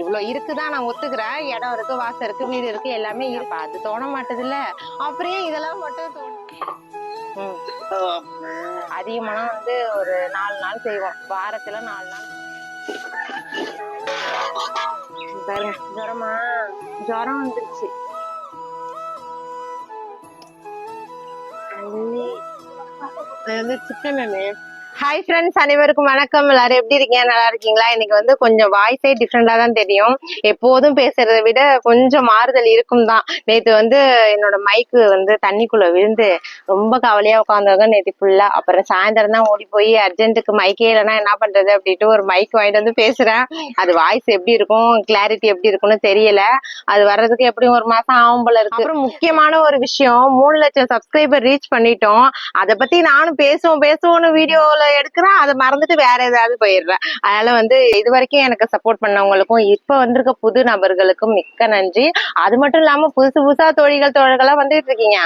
இவ்வளவு இருக்குதான் நான் ஒத்துக்கிறேன். இடம் இருக்கு வாசல் இருக்கு வீடு இருக்கு எல்லாமே இருக்கு. அது தோண மாட்டது இல்ல அப்புறம் இதெல்லாம் மட்டும் தோணும் அதிகமான வந்து ஒரு நாலு நாள் செய்வோம். வாரத்துல நாலு நாள். பாருங்க ஜுரமா ஜுரம் வந்துருச்சு. வந்து சிக்கன் ஹாய் ஃப்ரெண்ட்ஸ் அனைவருக்கும் வணக்கம். எல்லாரும் எப்படி இருக்கீங்க? நல்லா இருக்கீங்களா? இன்னைக்கு வந்து கொஞ்சம் வாய்ஸே டிஃப்ரெண்டாக தான் தெரியும். எப்போதும் பேசுறதை விட கொஞ்சம் மாறுதல் இருக்கும் தான். நேற்று வந்து என்னோட மைக்கு வந்து தண்ணிக்குள்ள விழுந்து ரொம்ப கவலையாக உட்காந்தவங்க நேற்று ஃபுல்லாக அப்புறம் சாயந்தரம் தான் ஓடி போய் அர்ஜென்ட்டுக்கு மைக்கே இல்லைன்னா என்ன பண்ணுறது அப்படின்ட்டு ஒரு மைக் வாங்கிட்டு வந்து பேசுகிறேன் அது வாய்ஸ் எப்படி இருக்கும்? கிளாரிட்டி எப்படி இருக்கும்னு தெரியல. அது வர்றதுக்கு எப்படியும் ஒரு மாதம் ஆகும் போல இருக்கு. அப்புறம் முக்கியமான ஒரு விஷயம் மூணு லட்சம் சப்ஸ்கிரைபர் ரீச் பண்ணிட்டோம். அதை பற்றி நானும் பேசுவோம் பேசுவோம்னு வீடியோவில் எடுக்கிறேன் அதை மறந்துட்டு வேற ஏதாவது போயிடுறேன். அதனால வந்து இது வரைக்கும் எனக்கு சப்போர்ட் பண்ணவங்களுக்கும் இப்ப வந்திருக்க புது நபர்களுக்கும் மிக்க நன்றி. அது மட்டும் இல்லாம புதுசு புதுசா தோழிகள் தோழர்களா வந்துட்டு இருக்கீங்க.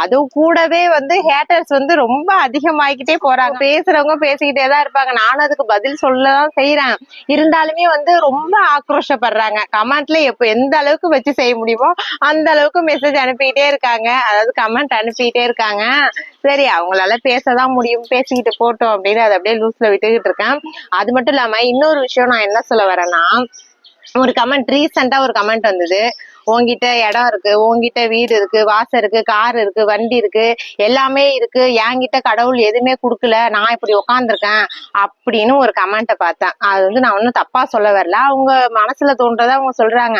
அது கூடவே வந்து ஹேட்டர்ஸ் வந்து ரொம்ப அதிகமாகிக்கிட்டே போறாங்க. பேசுறவங்க பேசிக்கிட்டே தான் இருப்பாங்க. நானும் அதுக்கு பதில் சொல்லதான் செய்யறேன் இருந்தாலுமே வந்து ரொம்ப ஆக்ரோஷப்படுறாங்க. கமெண்ட்ல எப்ப எந்த அளவுக்கு வச்சு செய்ய முடியுமோ அந்த அளவுக்கு மெசேஜ் அனுப்பிக்கிட்டே இருக்காங்க. அதாவது கமெண்ட் அனுப்பிக்கிட்டே இருக்காங்க. சரி அவங்களால பேசதான் முடியும். பேசிக்கிட்டு போட்டோம். அப்படின்னு அதை அப்படியே லூஸ்ல விட்டுக்கிட்டு இருக்கேன். அது மட்டும் இல்லாம இன்னொரு விஷயம் நான் என்ன சொல்ல வரேன்னா ஒரு கமெண்ட் ரீசெண்டா ஒரு கமெண்ட் வந்தது. உன்கிட்ட இடம் இருக்கு உன்கிட்ட வீடு இருக்கு வாசல் இருக்கு கார் இருக்கு வண்டி இருக்கு எல்லாமே இருக்கு. என்கிட்ட கடவுள் எதுவுமே கொடுக்கல நான் இப்படி உக்காந்துருக்கேன் அப்படின்னு ஒரு கமெண்ட்டை பார்த்தேன். அது வந்து நான் ஒன்றும் தப்பா சொல்ல வரல. அவங்க மனசுல தோன்றதை அவங்க சொல்றாங்க.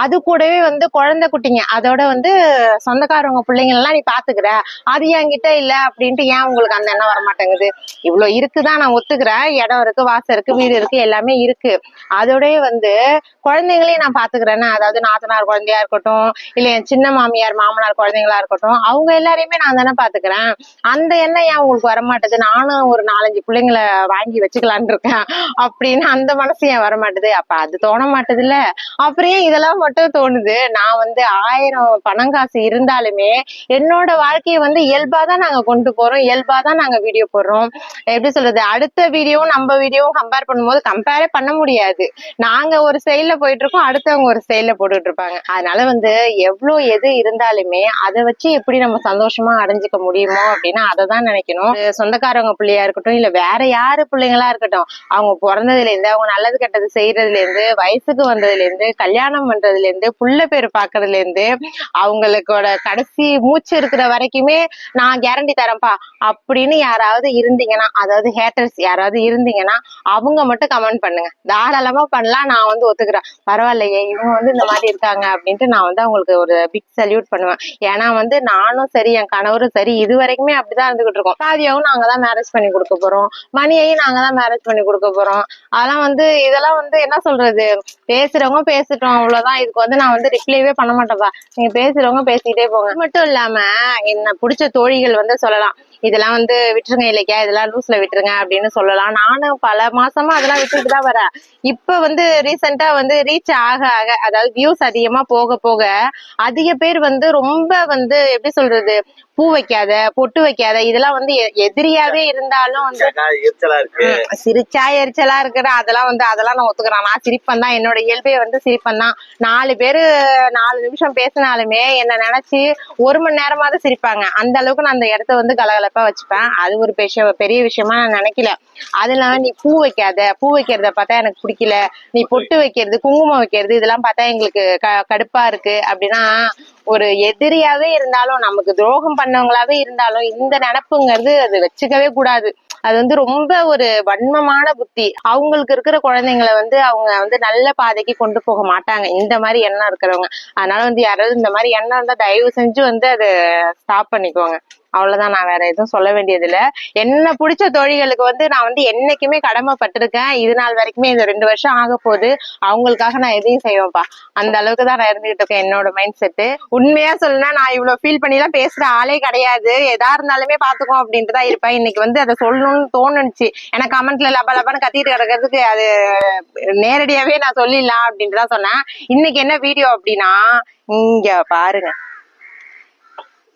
அது கூடவே வந்து குழந்தை குட்டிங்க. அதோட வந்து சொந்தக்காரவங்க பிள்ளைங்கள்லாம் நீ பாத்துக்கிற. அது என்கிட்ட இல்ல அப்படின்ட்டு ஏன் உங்களுக்கு அந்த எண்ணம் வர மாட்டேங்குது இவ்வளவு இருக்குதான் நான் ஒத்துக்கிறேன். இடம் இருக்கு வாசல் இருக்கு வீடு இருக்கு எல்லாமே இருக்கு. அதோடய வந்து குழந்தைங்களையும் நான் பாத்துக்கிறேன்னா அதாவது நாத்தனார் குழந்தையா இருக்கட்டும் இல்ல என் சின்ன மாமியார் மாமனார் குழந்தைங்களா இருக்கட்டும் அவங்க எல்லாரையுமே நான் தானே பாத்துக்கிறேன். அந்த எண்ணம் ஏன் உங்களுக்கு வர மாட்டேது நானும் ஒரு நாலஞ்சு பிள்ளைங்களை வாங்கி வச்சுக்கலான் இருக்கேன் அப்படின்னு அந்த மனசு ஏன் வர மாட்டேது அப்ப அது தோண மாட்டேது இல்ல அப்புறம் ஏன் இதெல்லாம் மட்டும் தோணுது? நான் வந்து ஆயிரம் பணம் காசு இருந்தாலுமே என்னோட வாழ்க்கையை வந்து இயல்பா தான் நாங்க கொண்டு போறோம். இயல்பா தான் நாங்க வீடியோ போடுறோம். எப்படி சொல்றது? அடுத்த வீடியோவும் நம்ம வீடியோவும் கம்பேர் பண்ணும்போது கம்பேரே பண்ண முடியாது. நாங்க ஒரு செயல்ல போயிட்டு இருக்கோம் அடுத்தவங்க ஒரு செயல்ல போட்டுட்டு இருப்பாங்க. அதனால வந்து எவ்வளவு எது இருந்தாலுமே அதை வச்சு எப்படி நம்ம சந்தோஷமா அடைஞ்சுக்க முடியுமோ அப்படின்னு அதை தான் நினைக்கணும் சொந்தக்காரவங்க பிள்ளையா இருக்கட்டும் இல்ல வேற யாரு பிள்ளைங்களா இருக்கட்டும் அவங்க பிறந்ததுல இருந்து அவங்க நல்லது கெட்டது செய்யறதுல இருந்து வயசுக்கு வந்ததுல இருந்து கல்யாணம் பண்றதுல இருந்து புள்ள பேர் பாக்குறதுல இருந்து அவங்களுக்கோட கடைசி மூச்சு இருக்கிற வரைக்குமே நான் கேரண்டி தரேன்ப்பா அப்படின்னு யாராவது இருந்தீங்கன்னா அதாவது ஹேட்டர்ஸ் யாராவது இருந்தீங்கன்னா அவங்க மட்டும் கமெண்ட் பண்ணுங்க. தாராளமா பண்ணலாம் நான் வந்து ஒத்துக்கிறேன். பரவாயில்லையே இவங்க வந்து இந்த மாதிரி இருக்காங்க அப்படின்ட்டு நான் வந்து அவங்களுக்கு ஒரு பிக் சல்யூட் பண்ணுவேன். ஏன்னா வந்து நானும் சரி என் கணவரும் சரி இது வரைக்குமே அப்படிதான் இருந்துகிட்டு இருக்கோம். காவியாவும் நாங்க தான் மேரேஜ் பண்ணி கொடுக்க போறோம். மணியையும் நாங்க தான் மேரேஜ் பண்ணி கொடுக்க போறோம். அதெல்லாம் வந்து இதெல்லாம் வந்து என்ன சொல்றது? பேசுறவங்க பேசிட்டோம் அவ்வளவுதான். இதுக்கு வந்து நான் வந்து ரிப்ளைவே பண்ண மாட்டேன்ப்பா நீங்க பேசுறவங்க பேசிக்கிட்டே போங்க. மட்டும் இல்லாம என்ன பிடிச்ச தோழிகள் வந்து சொல்லலாம். இதெல்லாம் வந்து விட்டுருங்க இல்லைக்கா இதெல்லாம் லூஸ்ல விட்டுருங்க அப்படின்னு சொல்லலாம். நானும் பல மாசமா அதெல்லாம் விட்டுட்டு தான் வரேன். இப்ப வந்து ரீசெண்டா வந்து ரீச் ஆக ஆக அதாவது வியூஸ் அதிகமா போக போக அதிக பேர் வந்து ரொம்ப வந்து எப்படி சொல்றது பூ வைக்காத பொட்டு வைக்காத இதெல்லாம் வந்து எதிரியாவே இருந்தாலும் வந்து சிரிச்சா எரிச்சலா இருக்கிற அதெல்லாம் வந்து அதெல்லாம் நான் ஒத்துக்கிறேன். நான் சிரிப்பன் தான். என்னோட இயல்பே வந்து சிரிப்பன் தான். நாலு பேரு நாலு நிமிஷம் பேசினாலுமே என்ன நினைச்சு ஒரு மணி நேரமாவது சிரிப்பாங்க. அந்த அளவுக்கு நான் அந்த இடத்த வந்து கலகலப்பா வச்சுப்பேன். அது ஒரு பெரிய பெரிய விஷயமா நான் நினைக்கல. அது இல்லாம நீ பூ வைக்காத பூ வைக்கிறத பார்த்தா எனக்கு பிடிக்கல. நீ பொட்டு வைக்கிறது குங்குமம் வைக்கிறது இதெல்லாம் பார்த்தா எங்களுக்கு கடுப்பா இருக்கு. அப்படின்னா ஒரு எதிரியாவே இருந்தாலும் நமக்கு துரோகம் பண்ணவங்களாவே இருந்தாலும் இந்த நினப்புங்கிறது அது வச்சுக்கவே கூடாது. அது வந்து ரொம்ப ஒரு வன்மமான புத்தி. அவங்களுக்கு இருக்கிற குழந்தைங்களை வந்து அவங்க வந்து நல்ல பாதைக்கு கொண்டு போக மாட்டாங்க. இந்த மாதிரி எண்ணம் இருக்கிறவங்க. அதனால வந்து யாராவது இந்த மாதிரி எண்ணம் இருந்தா தயவு செஞ்சு வந்து அதை ஸ்டாப் பண்ணிக்கோங்க. அவ்வளவுதான் நான் வேற எதுவும் சொல்ல வேண்டியது இல்ல என்ன பிடிச்ச தோழிகளுக்கு வந்து நான் வந்து என்னைக்குமே கடமைப்பட்டிருக்கேன். இது நாள் வரைக்குமே இந்த ரெண்டு வருஷம் ஆக போகுது. அவங்களுக்காக நான் எதையும் செய்வேன்ப்பா. அந்த அளவுக்கு தான் நான் இருந்துகிட்டு இருக்கேன் என்னோட மைண்ட் செட்டு உண்மையா சொல்லணும்னா நான் இவ்வளவு ஃபீல் பண்ணி எல்லாம் பேசுற ஆளே கிடையாது. எதா இருந்தாலுமே பாத்துக்கோ அப்படின்ட்டு தான் இருப்பேன். இன்னைக்கு வந்து அதை சொல்லணும்னு தோணுச்சு. எனக்கு கமெண்ட்ல லப லபன்னு கத்திட்டு கிடக்கிறதுக்கு அது நேரடியாவே நான் சொல்லிடலாம் அப்படின்ட்டு தான் சொன்னேன். இன்னைக்கு என்ன வீடியோ அப்படின்னா இங்க பாருங்க.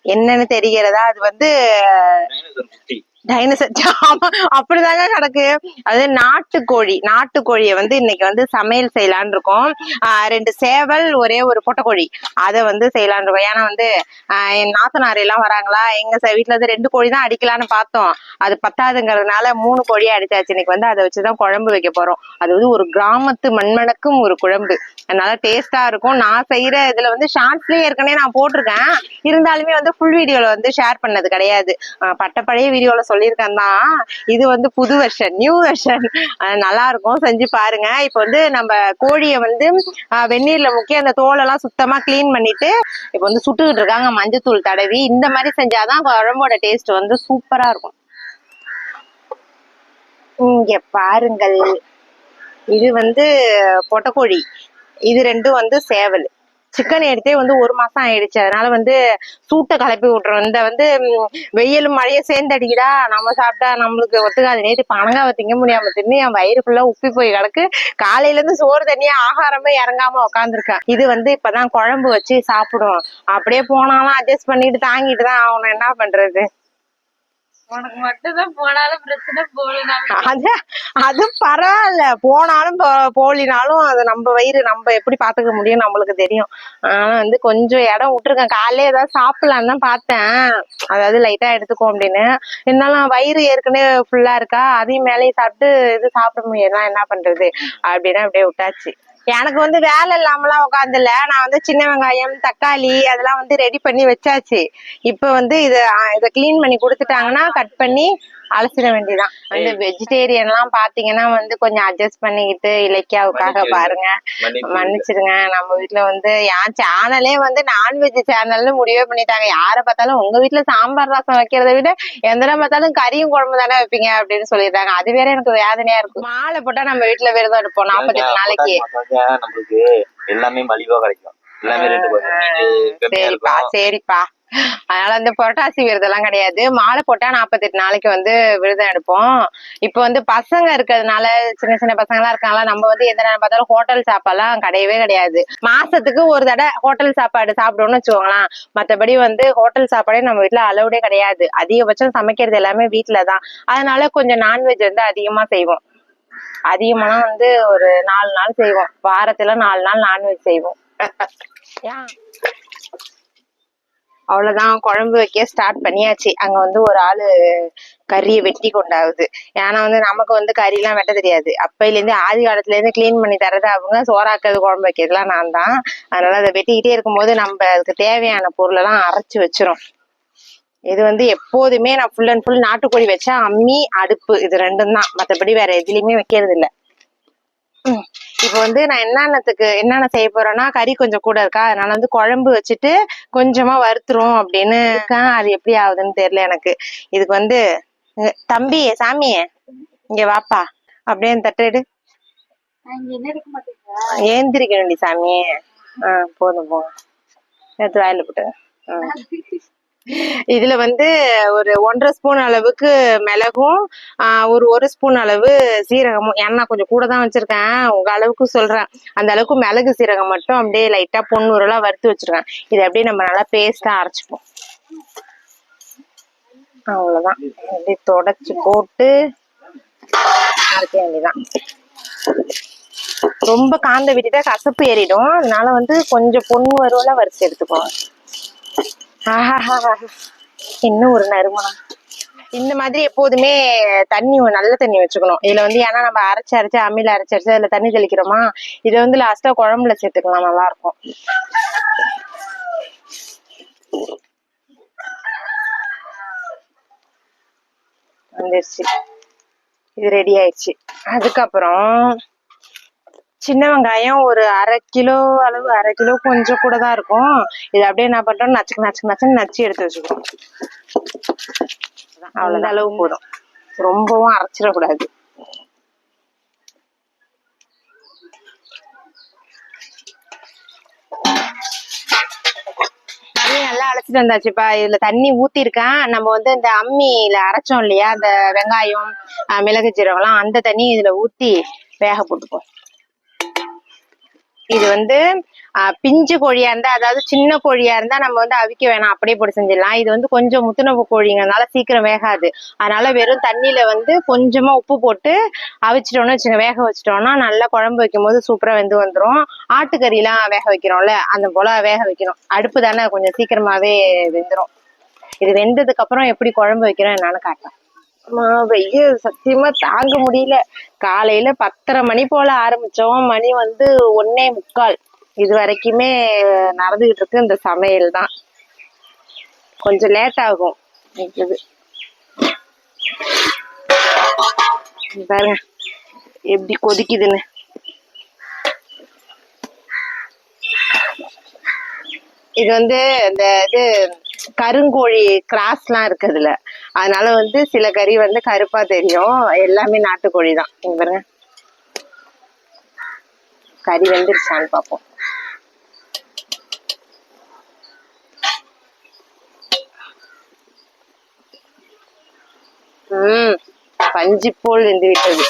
என்னன்னு தெரிகிறதா? அது வந்து டைனோசர் அப்படிதாங்க கிடக்கு. அது நாட்டுக்கோழி நாட்டுக்கோழியை வந்து இன்னைக்கு வந்து சமையல் செய்யலான் இருக்கோம். ரெண்டு சேவல் ஒரே ஒரு பொட்டக்கோழி. அதை வந்து செய்யலான் இருக்கோம். ஏன்னா வந்து ஆஹ் என் நாத்தனார் எல்லாம் வராங்களா? எங்க வீட்டுல இருந்து ரெண்டு கோழி தான் அடிக்கலான்னு பார்த்தோம். அது பத்தாதுங்கிறதுனால மூணு கோழியே அடிச்சாச்சு. இன்னைக்கு வந்து அதை வச்சுதான் குழம்பு வைக்க போறோம். அது வந்து ஒரு கிராமத்து மண்மணக்கும் ஒரு குழம்பு. அதனால டேஸ்டா இருக்கும். நான் செய்யற இதுல வந்து ஷார்ட்ஸ்லயே ஏற்கனவே நான் போட்டிருக்கேன். இருந்தாலுமே வந்து ஃபுல் வீடியோல வந்து ஷேர் பண்ணது கிடையாது. ஆஹ் வீடியோல சொல்லியிருக்கேன் தான் இது வந்து புது வெர்ஷன் நியூ வெர்ஷன் நல்லா இருக்கும் செஞ்சு பாருங்க. இப்போ வந்து நம்ம கோழியை வந்து ஆஹ் வெந்நீர்ல முக்கிய அந்த தோலெல்லாம் சுத்தமா கிளீன் பண்ணிட்டு இப்போ வந்து சுட்டுக்கிட்டு இருக்காங்க. மஞ்சத்தூள் தடவி. இந்த மாதிரி செஞ்சாதான் குழம்போட டேஸ்ட் வந்து சூப்பரா இருக்கும். இங்க பாருங்கள். இது வந்து பொட்டக்கோழி. இது ரெண்டும் வந்து சேவல். சிக்கன் எடுத்தே வந்து ஒரு மாசம் ஆயிடுச்சு. அதனால வந்து சூட்டை கிளப்பி விட்டுறோம். இந்த வந்து வெயிலும் மழையும் சேர்ந்து அடிக்குதா நம்ம சாப்பிட்டா நம்மளுக்கு ஒத்துக்காது. நேற்று பனங்காவை திங்க முடியாம தின்னு என் வயிறு ஃபுல்லா உப்பி போய் கிடக்கு. காலையில இருந்து சோறு தண்ணியா ஆகாரமே இறங்காம உட்காந்துருக்கேன் இது வந்து இப்பதான் குழம்பு வச்சு சாப்பிடும் அப்படியே போனாலும் அட்ஜஸ்ட் பண்ணிட்டு தாங்கிட்டு தான் ஆகணும். என்ன பண்றது? உனக்கு மட்டும்தான் போனாலும் பிரச்சனை போகலனாலும் அது அது பரவாயில்ல. போனாலும் போ- போலினாலும் அது நம்ம வயிறு நம்ம எப்படி பாத்துக்க முடியும் நம்மளுக்கு தெரியும். ஆனா வந்து கொஞ்சம் இடம் விட்டுருக்கேன் காலையில ஏதாவது சாப்பிடலான்னு தான் பார்த்தேன். அதாவது லைட்டா எடுத்துக்கோ அப்படின்னு. இருந்தாலும் வயிறு ஏற்கனவே ஃபுல்லா இருக்கா? அதையும் மேலேயும் சாப்பிட்டு இது சாப்பிட முடியாது என்ன பண்றது? அப்படின்னு அப்படியே விட்டாச்சு. எனக்கு வந்து வேலை இல்லாமலாம் உட்காந்துல நான் வந்து சின்ன வெங்காயம் தக்காளி அதெல்லாம் வந்து ரெடி பண்ணி வச்சாச்சு. இப்ப வந்து இத இதை இத பண்ணி கொடுத்துட்டாங்கன்னா கட் பண்ணி அலசிட வேண்டியதான் வந்து வெஜிடேரியன் எல்லாம் பாத்தீங்கன்னா வந்து கொஞ்சம் அட்ஜஸ்ட் பண்ணிக்கிட்டு இலக்கியாவுக்காக பாருங்க. மன்னிச்சிடுங்க. நம்ம வீட்ல வந்து என் சேனலே வந்து நான்வெஜ் சேனல்னு முடிவே பண்ணிட்டாங்க. யார பார்த்தாலும் உங்க வீட்ல சாம்பார் ரசம் வைக்கிறத விட எந்த பார்த்தாலும் கறியும் குழம்பு தானே வைப்பீங்க அப்படின்னு சொல்லிடுறாங்க. அது வேற எனக்கு வேதனையா இருக்கும் மாலை போட்டா நம்ம வீட்ல விரதம் இருப்போம். நாற்பத்தெட்டு நாளைக்கு. நம்மளுக்கு எல்லாமே மலிவா கிடைக்கும். சரிப்பா சரிப்பா. அதனால அந்த புரட்டாசி விரதம் எல்லாம் கிடையாது. மாலை போட்டா நாற்பத்தெட்டு நாளைக்கு வந்து விரதம் எடுப்போம். இப்ப வந்து பசங்க இருக்கிறதுனால சின்ன சின்ன பசங்க எல்லாம் இருக்காங்களா நம்ம வந்து எந்த நேரம் பார்த்தாலும் ஹோட்டல் சாப்பாடுலாம் கிடையவே கிடையாது. மாசத்துக்கு ஒரு தடவை ஹோட்டல் சாப்பாடு சாப்பிடுவோம்னு வச்சுக்கோங்களேன். மத்தபடி வந்து ஹோட்டல் சாப்பாடே நம்ம வீட்ல அலௌடே கிடையாது. அதிகபட்சம் சமைக்கிறது எல்லாமே வீட்ல தான். அதனால கொஞ்சம் நான்வெஜ் வந்து அதிகமா செய்வோம். அதிகமானா வந்து ஒரு நாலு நாள் செய்வோம். வாரத்துல நாலு நாள் நான்வெஜ் செய்வோம். ஏன் அவ்வளவுதான் குழம்பு வைக்க ஸ்டார்ட் பண்ணியாச்சு. அங்க வந்து ஒரு ஆளு கறியை வெட்டி கொண்டாகுது ஏன்னா வந்து நமக்கு வந்து கறி எல்லாம் வெட்ட தெரியாது. அப்பையில இருந்து ஆதி காலத்துல இருந்து க்ளீன் பண்ணி தரது அவங்க சோறாக்குறது குழம்பு வைக்கிறதுலாம் நான் தான் அதனால அதை வெட்டிக்கிட்டே இருக்கும்போது நம்ம அதுக்கு தேவையான பொருள் எல்லாம் அரைச்சு வச்சிரும். இது வந்து எப்போதுமே நான் ஃபுல் அண்ட் ஃபுல் நாட்டுக்கோழி வச்சா அம்மி அடுப்பு இது ரெண்டும் தான் மத்தபடி வேற எதுலயுமே வைக்கிறது இல்லை இப்போ வந்து நான் என்னென்னத்துக்கு என்னென்ன செய்ய போறேன்னா கறி கொஞ்சம் கூட இருக்கா? அதனால வந்து குழம்பு வச்சுட்டு கொஞ்சமா வறுத்துரும் அப்படின்னு இருக்கேன். அது எப்படி ஆகுதுன்னு தெரியல எனக்கு. இதுக்கு வந்து தம்பி சாமி இங்க வாப்பா. அப்படியே இந்த தட்டு எடு. நான் இங்க என்ன இருக்க மாட்டேங்க ஏந்திரிக்க வேண்டி சாமி. ஆஹ் போதும் போதும். எடுத்து வாயில போட்டு. இதுல வந்து ஒரு ஒன்றரை ஸ்பூன் அளவுக்கு மிளகும் ஆஹ் ஒரு ஒரு ஸ்பூன் அளவு சீரகமும். ஏன்னா கொஞ்சம் கூட தான் வச்சிருக்கேன். உங்க அளவுக்கு சொல்றேன். அந்த அளவுக்கு மிளகு சீரகம் மட்டும் அப்படியே லைட்டா பொண்ணூரெல்லா வறுத்து வச்சிருக்கேன். இதை அப்படியே நம்ம நல்லா பேஸ்டா அரைச்சிப்போம். அவ்வளவுதான். அப்படியே தொடச்சு போட்டு அரைக்க வேண்டியதான் ரொம்ப காந்த விட்டுட்டா கசப்பு ஏறிடும். அதனால வந்து கொஞ்சம் பொண்ணு வருவல வறுத்து எடுத்துக்கோங்க. ஆஹாஹாஹா. இன்னும் ஒரு நறுமணம். இந்த மாதிரி எப்போதுமே தண்ணி நல்ல தண்ணி வச்சுக்கணும். இதுல வந்து ஏன்னா நம்ம அரைச்சு அரைச்சு அம்மியில அரைச்சு அரைச்சு அதுல தண்ணி தெளிக்கிறோமா இதை வந்து லாஸ்டா குழம்புல சேர்த்துக்கலாம். நல்லா இருக்கும். வந்துருச்சு. இது ரெடி ஆயிடுச்சு. அதுக்கப்புறம் சின்ன வெங்காயம் ஒரு அரை கிலோ அளவு அரை கிலோ கொஞ்சம் கூட தான் இருக்கும். இது அப்படியே என்ன பண்றோம் நச்சுக்கு நச்சுக்கு நச்சுன்னு நச்சு எடுத்து வச்சுக்கணும். அவ்வளவு அளவு போதும். ரொம்பவும் அரைச்சிடக்கூடாது. நல்லா அழைச்சிட்டு வந்தாச்சுப்பா. இதுல தண்ணி ஊத்திருக்கேன் நம்ம வந்து இந்த அம்மியில அரைச்சோம் இல்லையா? அந்த வெங்காயம் மிளகு ஜீரகம்லாம் அந்த தண்ணி இதுல ஊத்தி வேக போட்டுப்போம். இது வந்து ஆஹ், பிஞ்சு கோழியா இருந்தா அதாவது சின்ன கோழியா இருந்தா நம்ம வந்து அவிக்க வேணாம். அப்படியே போட்டு செஞ்சிடலாம். இது வந்து கொஞ்சம் முத்துன கோழிங்கிறதுனால சீக்கிரம் வேகாது. அதனால வெறும் தண்ணியில வந்து கொஞ்சமா உப்பு போட்டு அவிச்சிட்டோம்னு வச்சுங்க வேக வச்சிட்டோம்னா நல்லா குழம்பு வைக்கும் போது சூப்பரா வெந்து வந்துரும். ஆட்டுக்கறிலாம் வேக வைக்கிறோம்ல அந்த போல வேக வைக்கணும். அடுப்பு தானே கொஞ்சம் சீக்கிரமாவே வெந்துரும். இது வெந்ததுக்கு அப்புறம் எப்படி குழம்பு வைக்கிறோம் என்னன்னு காட்டுறேன் அம்மா, வெயில் சத்தியமா தாங்க முடியல. காலையில பத்தரை மணி போல ஆரம்பிச்சோம். மணி வந்து ஒன்னே முக்கால். இது வரைக்குமே நடந்துகிட்டு இருக்கு இந்த சமையல் தான். கொஞ்சம் லேட் ஆகும். இது பாருங்க. எப்படி கொதிக்குதுன்னு. இது வந்து இந்த இது கருங்கோழி கிராஸ்லாம் எல்லாம் அதுல அதனால வந்து சில கறி வந்து கருப்பா தெரியும். எல்லாமே நாட்டுக்கோழி தான் இங்க பாருங்க. கறி வெந்துருச்சான்னு பார்ப்போம் உம் பஞ்சு போல் வெந்து விட்டது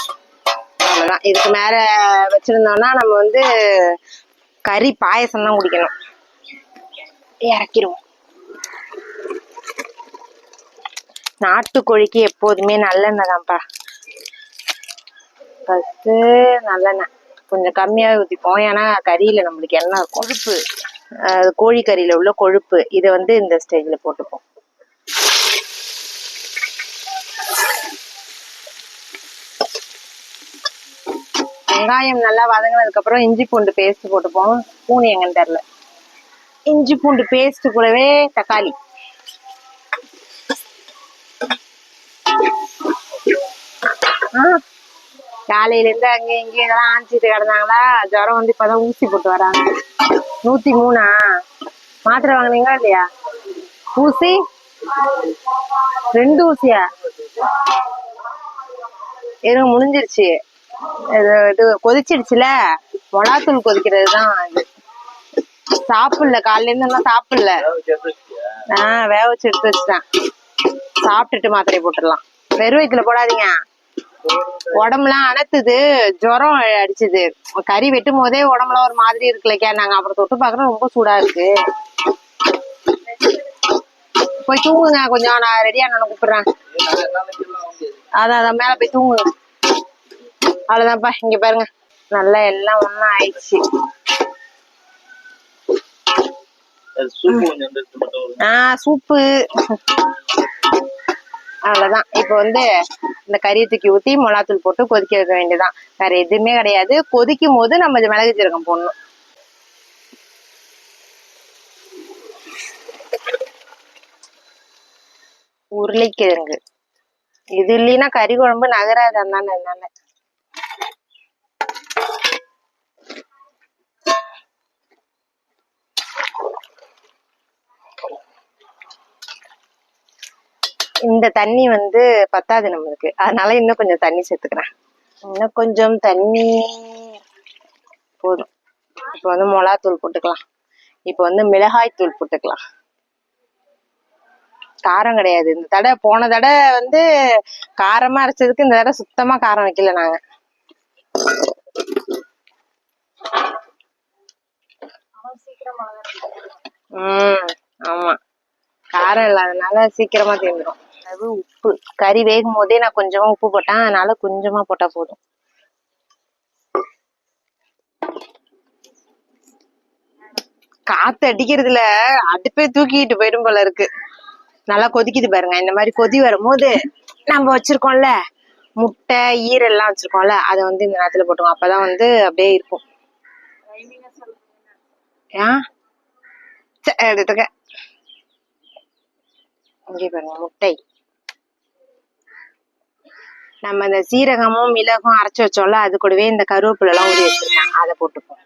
அவ்வளவுதான். இதுக்கு மேல வச்சிருந்தோம்னா நம்ம வந்து கறி பாயசம் தான் குடிக்கணும். இறக்கிடுவோம் நாட்டுக்கோழிக்கு எப்போதுமே நல்லெண்ணெய் தான்ப்பா ஃபர்ஸ்ட் நல்லெண்ணெய். கொஞ்சம் கம்மியாக ஊற்றிப்போம் ஏன்னா கறியில நம்மளுக்கு எண்ணெய் கொழுப்பு. கோழி கறியில் உள்ள கொழுப்பு. இதை வந்து இந்த ஸ்டேஜ்ல போட்டுப்போம். வெங்காயம் நல்லா வதங்கினதுக்கப்புறம் இஞ்சி பூண்டு பேஸ்ட் போட்டுப்போம். பூனி எங்கன்னு தெரில இஞ்சி பூண்டு பேஸ்ட் கூடவே தக்காளி. காலையில இருந்து அங்க இங்க இதெல்லாம் ஆஞ்சிட்டு கிடந்தாங்களா? ஜுரம் வந்து இப்பதான் ஊசி போட்டு வராங்க. நூத்தி மூணா? மாத்திரை வாங்குனீங்களா இல்லையா? ஊசி? ரெண்டு ஊசியா? இருங்க முடிஞ்சிருச்சு. இது இது கொதிச்சிடுச்சுல? மொளாத்தூள் கொதிக்கிறது தான் இது. சாப்பிடல. காலையில இருந்து இன்னும் சாப்பிடல. ஆஹ் வேக வச்சு எடுத்து வச்சுட்டேன். சாப்பிட்டுட்டு மாத்திரை போட்டுடலாம். வெறும் வயிற்றுல போடாதீங்க. உடம்புலாம் அனத்துது ஜுரம் அடிச்சுது. கறி வெட்டும் போதே உடம்புலாம் ஒரு மாதிரி இருக்குல்லக்கா. நாங்க அப்புறம் தொட்டு பாக்குறோம் ரொம்ப சூடா இருக்கு. போய் தூங்குங்க கொஞ்சம். நான் ரெடியா நான் கூப்பிடுறேன். அதான் அதான். மேல போய் தூங்குங்க அவ்வளவுதான்ப்பா. இங்க பாருங்க. நல்லா எல்லாம் ஒண்ணா ஆயிடுச்சு. ஆஹ் சூப்பு. அவ்வளவுதான். இப்போ வந்து இந்த கறியை தூக்கி ஊத்தி மிளகாத்தூள் போட்டு கொதிக்க வைக்க வேண்டியதுதான். வேற எதுவுமே கிடையாது. கொதிக்கும் போது நம்ம இது மிளகு ஜீரகம் போடணும். உருளைக்கிழங்கு. இது இல்லைன்னா கறி குழம்பு நகராதான் தானே அதனால. இந்த தண்ணி வந்து பத்தாது நம்மளுக்கு. அதனால இன்னும் கொஞ்சம் தண்ணி சேர்த்துக்கிறேன். இன்னும் கொஞ்சம் தண்ணி போதும். இப்போ வந்து மிளகாத்தூள் போட்டுக்கலாம். இப்போ வந்து மிளகாய் தூள் போட்டுக்கலாம். காரம் கிடையாது. இந்த தடவை போன தடவை வந்து காரமா அரைச்சதுக்கு இந்த தடவை சுத்தமா காரம் வைக்கல நாங்க. உம் ஆமா. காரம் இல்லாதனால சீக்கிரமா தீர்ந்துடும் அளவு உப்பு. கறி வேகும் போதே நான் கொஞ்சமா உப்பு போட்டேன். அதனால கொஞ்சமா போட்டா போதும். காத்து அடிக்கிறதுல அடுப்பே தூக்கிட்டு போயிடும் போல இருக்கு. நல்லா கொதிக்குது பாருங்க. இந்த மாதிரி கொதி வரும்போது நம்ம வச்சிருக்கோம்ல முட்டை ஈரெல்லாம் வச்சிருக்கோம்ல அதை வந்து இந்த நேரத்துல போட்டுவோம். அப்பதான் வந்து அப்படியே இருக்கும். இங்கே பாருங்க முட்டை. நம்ம இந்த சீரகமும் மிளகும் அரைச்சு வச்சோம்ல அது கூடவே இந்த கருவேப்பிலை எல்லாம் ஊறி வச்சிருக்கேன் அதை போட்டுப்போம்.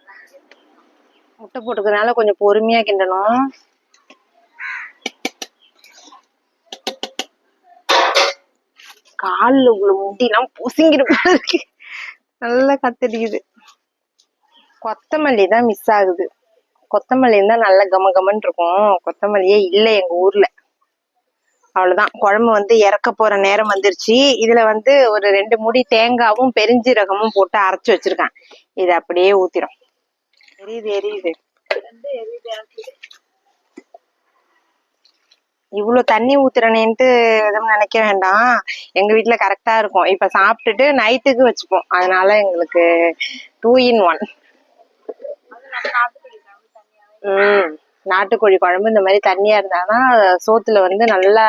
முட்டை போட்டுக்கிறதுனால கொஞ்சம் பொறுமையா கிண்டணும். காலில் உள்ள முடியெல்லாம் பொசுங்கிட்டு நல்லா கத்தடிக்குது. கொத்தமல்லி தான் மிஸ் ஆகுது. கொத்தமல்லி இருந்தால் நல்லா கம கமன்னு இருக்கும். கொத்தமல்லியே இல்லை எங்க ஊர்ல. அவ்வளவுதான். குழம்பு வந்து இறக்க போற நேரம் வந்துருச்சு. இதுல வந்து ஒரு ரெண்டு முடி தேங்காவும் பெருஞ்சீரகமும் போட்டு அரைச்சு வச்சிருக்கேன். இதை அப்படியே ஊத்திரும். எரியுது எரியுது. இவ்வளவு தண்ணி ஊத்துறனேன்ட்டு எதுவும் நினைக்க வேண்டாம். எங்க வீட்ல கரெக்டா இருக்கும். இப்ப சாப்பிட்டுட்டு நைட்டுக்கு வச்சுப்போம். அதனால எங்களுக்கு டூ இன் ஒன் நம்ம நாட்டுக்கோழி குழம்பு இந்த மாதிரி தண்ணியா இருந்தாங்கன்னா சோத்துல வந்து நல்லா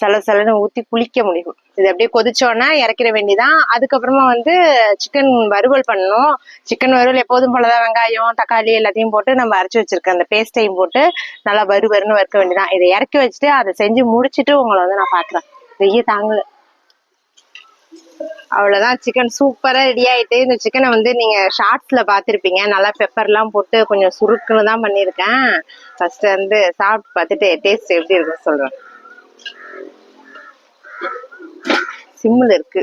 சல சலன்னு ஊத்தி குளிக்க முடியும். இது அப்படியே கொதிச்சோன்னா இறக்கிற வேண்டிதான். அதுக்கப்புறமா வந்து சிக்கன் வறுவல் பண்ணணும். சிக்கன் வறுவல் எப்போதும் போலதான் வெங்காயம் தக்காளி எல்லாத்தையும் போட்டு நம்ம அரைச்சி வச்சிருக்க அந்த பேஸ்டையும் போட்டு நல்லா வறு வறுன்னு வறுக்க வேண்டியதான் இதை இறக்கி வச்சுட்டு அதை செஞ்சு முடிச்சுட்டு உங்களை வந்து நான் பாக்குறேன். வெய்ய தாங்கல. அவ்வளவுதான் சிக்கன் சூப்பரா ரெடி ஆயிட்டு இந்த சிக்கனை வந்து நீங்க ஷார்ட்ஸ்ல பாத்திருப்பீங்க நல்லா பெப்பர்லாம் போட்டு கொஞ்சம் சுருக்குன்னு தான் பண்ணிருக்கேன் ஃபர்ஸ்ட் வந்து சாப்பிட்டு பார்த்துட்டு டேஸ்ட் எப்படி இருக்குன்னு சொல்றேன். சிம்ல இருக்கு.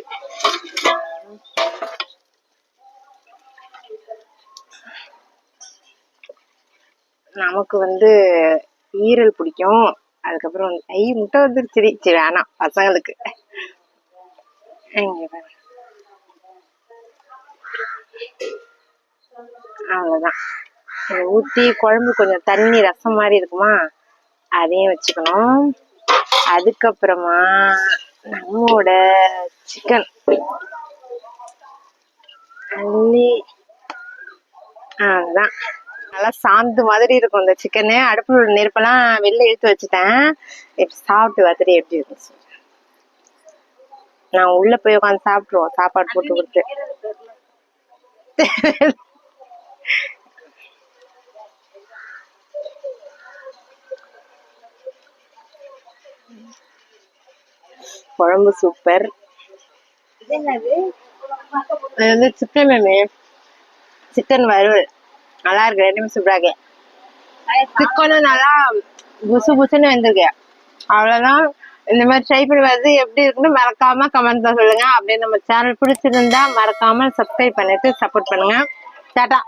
நமக்கு வந்து ஈரல் பிடிக்கும். அதுக்கப்புறம் வந்து ஐ முட்டை வந்துருச்சு சரி வேணாம் பசங்களுக்கு. இங்க பாரு. அவ்வளவுதான். ஊத்தி குழம்பு கொஞ்சம் தண்ணி ரசம் மாதிரி இருக்குமா அதையும் வச்சுக்கணும். அதுக்கப்புறமா நம்மோட சிக்கன் அள்ளி. அதுதான் நல்லா சாந்து மாதிரி இருக்கும் இந்த சிக்கனு அடுப்பு நெருப்பெல்லாம் வெளில இழுத்து வச்சுட்டேன். இப்ப சாப்பிட்டு பார்த்துட்டு எப்படி இருக்கும் நான் உள்ள போய் உட்காந்து சாப்பிட்டுருவோம். சாப்பாடு போட்டு கொடுத்து. குழம்பு சூப்பர் இது வந்து சிக்கன் மேமே சிக்கன் வறுவல். நல்லா இருக்கு. ரெண்டுமே சூப்பரா இருக்கு. சிக்கனும் நல்லா புசு புசுன்னு வந்திருக்கு. அவ்வளவுதான். இந்த மாதிரி ட்ரை பண்ணி எப்படி இருக்குன்னு மறக்காம கமெண்ட்ல சொல்லுங்க. அப்படியே நம்ம சேனல் பிடிச்சிருந்தா மறக்காம சப்ஸ்கிரைப் பண்ணிட்டு சப்போர்ட் பண்ணுங்க. டாட்டா